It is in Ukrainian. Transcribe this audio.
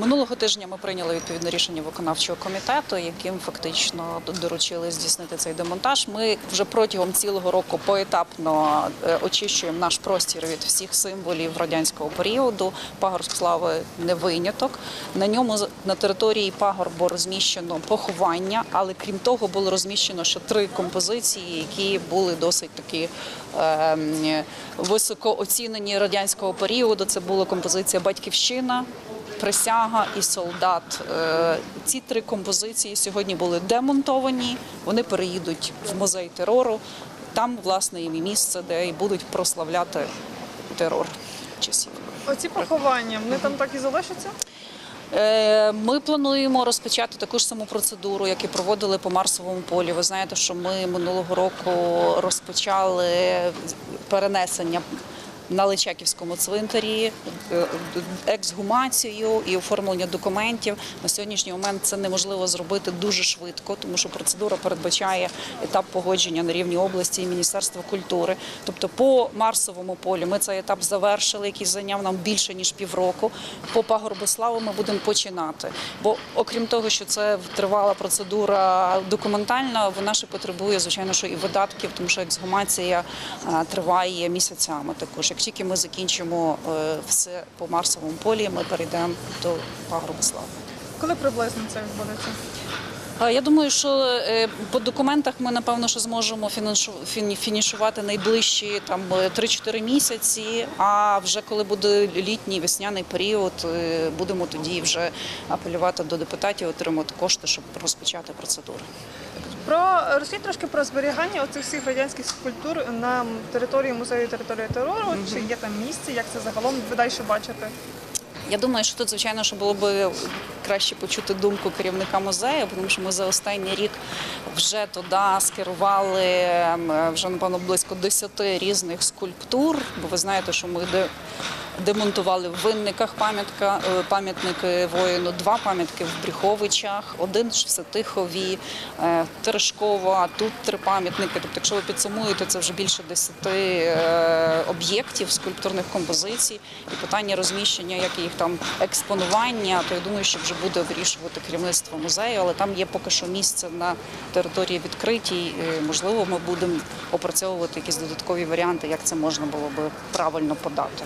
Минулого тижня ми прийняли відповідне рішення виконавчого комітету, яким фактично доручили здійснити цей демонтаж. Ми вже протягом цілого року поетапно е, очищуємо наш простір від всіх символів радянського періоду. Пагорб слави не виняток. На ньому на території пагорбу розміщено поховання, але крім того, було розміщено ще три композиції, які були досить такі е, високо оцінені радянського періоду. Це була композиція Батьківщина. Присяга і солдат. Е, Ці три композиції сьогодні були демонтовані. Вони переїдуть в музей терору. Там, власне, і місце, де і будуть прославляти терор часів. Оці поховання, вони там так і залишаться? Е, Ми плануємо розпочати таку ж саму процедуру, як і проводили по Марсовому полі. Ви знаєте, що ми минулого року розпочали перенесення на Личаківському цвинтарі, е, ексгумацію і оформлення документів. На сьогоднішній момент це неможливо зробити дуже швидко, тому що процедура передбачає етап погодження на рівні області і Міністерства культури. Тобто, по Марсовому полі ми цей етап завершили, який зайняв нам більше ніж півроку. По пагорбу слави ми будемо починати. Бо окрім того, що це тривала процедура документальна, вона ще потребує, звичайно, що і видатків, тому що ексгумація е, триває місяцями. Також як тільки ми закінчимо е, все по Марсовому полі, ми перейдемо до пагорбу. Коли приблизно це відбудеться? Я думаю, що е, по документах ми напевно що зможемо фінішу- фінішувати найближчі там е, 3-4 місяці. А вже коли буде літній весняний період, е, будемо тоді вже апелювати до депутатів, отримати кошти, щоб розпочати процедуру. Про розкажіть трошки про зберігання оцих всіх радянських скульптур на території музею території терору. Чи є там місце, як це загалом ви далі бачите? Я думаю, що тут, звичайно, що було б краще почути думку керівника музею, тому що ми за останній рік вже туди скерували ем, вже напевно близько 10 різних скульптур. Бо ви знаєте, що ми демонтували в винниках пам'ятка, е, пам'ятники воїну, два пам'ятки в Бріховичах, один в Сатихові, е, Терешкова, тут три пам'ятники. Тобто, якщо ви підсумуєте, це вже більше 10 е, об'єктів скульптурних композицій і питання розміщення, як їх там експонування, то я думаю, що вже буде вирішувати керівництво музею, але там є поки що місце на території відкритій. Можливо, ми будемо опрацьовувати якісь додаткові варіанти, як це можна було би правильно подати.